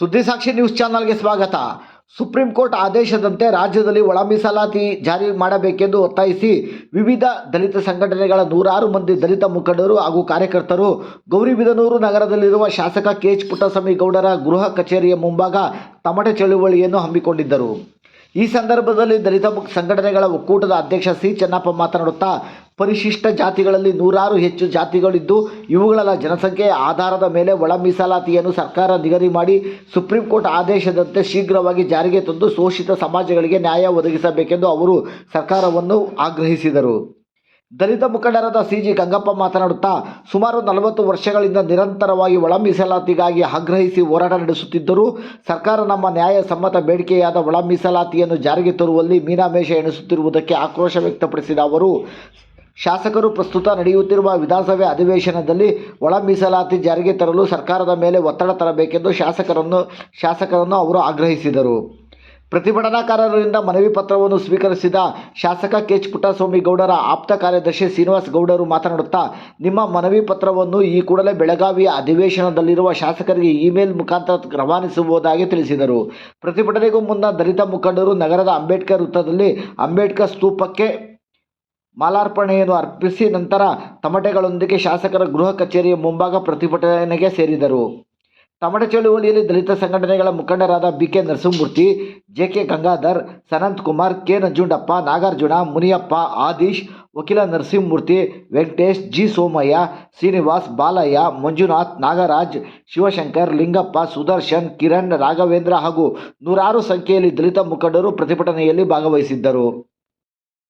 ಸುದ್ದಿಸಾಕ್ಷಿ news ಚಾನಲ್ಗೆ ಸ್ವಾಗತ. Supreme court ಆದೇಶದಂತೆ ರಾಜ್ಯದಲ್ಲಿ ಒಳ ಮೀಸಲಾತಿ ಜಾರಿ ಮಾಡಬೇಕೆಂದು ಒತ್ತಾಯಿಸಿ ವಿವಿಧ ದಲಿತ ಸಂಘಟನೆಗಳ ನೂರಾರು ಮಂದಿ ದಲಿತ ಮುಖಂಡರು ಹಾಗೂ ಕಾರ್ಯಕರ್ತರು ಗೌರಿಬಿದನೂರು ನಗರದಲ್ಲಿರುವ ಶಾಸಕ ಕೆ ಎಚ್ ಪುಟ್ಟಸ್ವಾಮಿ ಗೌಡರ ಗೃಹ ಕಚೇರಿಯ ಮುಂಭಾಗ ತಮಟೆ ಚಳುವಳಿಯನ್ನು ಹಮ್ಮಿಕೊಂಡಿದ್ದರು. ಈ ಸಂದರ್ಭದಲ್ಲಿ ದಲಿತ ಸಂಘಟನೆಗಳ ಒಕ್ಕೂಟದ ಅಧ್ಯಕ್ಷ ಸಿ ಚೆನ್ನಪ್ಪ ಮಾತನಾಡುತ್ತಾ ಪರಿಶಿಷ್ಟ ಜಾತಿಗಳಲ್ಲಿ ನೂರಾರು ಹೆಚ್ಚು ಜಾತಿಗಳಿದ್ದು, ಇವುಗಳ ಜನಸಂಖ್ಯೆಯ ಆಧಾರದ ಮೇಲೆ ಒಳ ಮೀಸಲಾತಿಯನ್ನು ಸರ್ಕಾರ ನಿಗದಿ ಮಾಡಿ ಸುಪ್ರೀಂ ಕೋರ್ಟ್ ಆದೇಶದಂತೆ ಶೀಘ್ರವಾಗಿ ಜಾರಿಗೆ ತಂದು ಶೋಷಿತ ಸಮಾಜಗಳಿಗೆ ನ್ಯಾಯ ಒದಗಿಸಬೇಕೆಂದು ಅವರು ಸರ್ಕಾರವನ್ನು ಆಗ್ರಹಿಸಿದರು. ದಲಿತ ಮುಖಂಡರಾದ ಸಿ ಜಿ ಗಂಗಪ್ಪ ಮಾತನಾಡುತ್ತಾ, ಸುಮಾರು ನಲವತ್ತು ವರ್ಷಗಳಿಂದ ನಿರಂತರವಾಗಿ ಒಳ ಮೀಸಲಾತಿಗಾಗಿ ಆಗ್ರಹಿಸಿ ಹೋರಾಟ ನಡೆಸುತ್ತಿದ್ದರೂ, ಸರ್ಕಾರ ನಮ್ಮ ನ್ಯಾಯ ಸಮ್ಮತ ಬೇಡಿಕೆಯಾದ ಒಳ ಮೀಸಲಾತಿಯನ್ನು ಜಾರಿಗೆ ತರುವಲ್ಲಿ ಮೀನಾಮೇಷ ಎಣಿಸುತ್ತಿರುವುದಕ್ಕೆ ಆಕ್ರೋಶ ವ್ಯಕ್ತಪಡಿಸಿದ ಅವರು ಶಾಸಕರು ಪ್ರಸ್ತುತ ನಡೆಯುತ್ತಿರುವ ವಿಧಾನಸಭೆ ಅಧಿವೇಶನದಲ್ಲಿ ಒಳ ಮೀಸಲಾತಿ ಜಾರಿಗೆ ತರಲು ಸರ್ಕಾರದ ಮೇಲೆ ಒತ್ತಡ ತರಬೇಕೆಂದು ಶಾಸಕರನ್ನು ಶಾಸಕರನ್ನು ಅವರು ಆಗ್ರಹಿಸಿದರು. ಪ್ರತಿಭಟನಾಕಾರರಿಂದ ಮನವಿ ಪತ್ರವನ್ನು ಸ್ವೀಕರಿಸಿದ ಶಾಸಕ ಕೆಚ್ ಪುಟ್ಟಸ್ವಾಮಿ ಗೌಡರ ಆಪ್ತ ಕಾರ್ಯದರ್ಶಿ ಶ್ರೀನಿವಾಸ್ ಗೌಡರು ಮಾತನಾಡುತ್ತಾ, ನಿಮ್ಮ ಮನವಿ ಪತ್ರವನ್ನು ಈ ಕೂಡಲೇ ಬೆಳಗಾವಿಯ ಅಧಿವೇಶನದಲ್ಲಿರುವ ಶಾಸಕರಿಗೆ ಇಮೇಲ್ ಮುಖಾಂತರ ರವಾನಿಸುವುದಾಗಿ ತಿಳಿಸಿದರು. ಪ್ರತಿಭಟನೆಗೂ ಮುನ್ನ ದಲಿತ ಮುಖಂಡರು ನಗರದ ಅಂಬೇಡ್ಕರ್ ವೃತ್ತದಲ್ಲಿ ಅಂಬೇಡ್ಕರ್ ಸ್ತೂಪಕ್ಕೆ ಮಾಲಾರ್ಪಣೆಯನ್ನು ಅರ್ಪಿಸಿ ನಂತರ ತಮಟೆಗಳೊಂದಿಗೆ ಶಾಸಕರ ಗೃಹ ಕಚೇರಿಯ ಮುಂಭಾಗ ಪ್ರತಿಭಟನೆಗೆ ಸೇರಿದರು. ತಮಟೆ ಚಳುವಳಿಯಲ್ಲಿ ದಲಿತ ಸಂಘಟನೆಗಳ ಮುಖಂಡರಾದ B K Narasimhamurthy J K Gangadhar, Sanath Kumar, K Nanjundappa, Nagarjuna, Muniyappa, Adeesh, ವಕೀಲ ನರಸಿಂಹಮೂರ್ತಿ, ವೆಂಕಟೇಶ್, ಜಿ ಸೋಮಯ್ಯ, ಶ್ರೀನಿವಾಸ್, ಬಾಲಯ್ಯ, ಮಂಜುನಾಥ್, ನಾಗರಾಜ್, ಶಿವಶಂಕರ್, ಲಿಂಗಪ್ಪ, ಸುದರ್ಶನ್, ಕಿರಣ್, ರಾಘವೇಂದ್ರ ಹಾಗೂ ನೂರಾರು ಸಂಖ್ಯೆಯಲ್ಲಿ ದಲಿತ ಮುಖಂಡರು ಪ್ರತಿಭಟನೆಯಲ್ಲಿ ಭಾಗವಹಿಸಿದ್ದರು.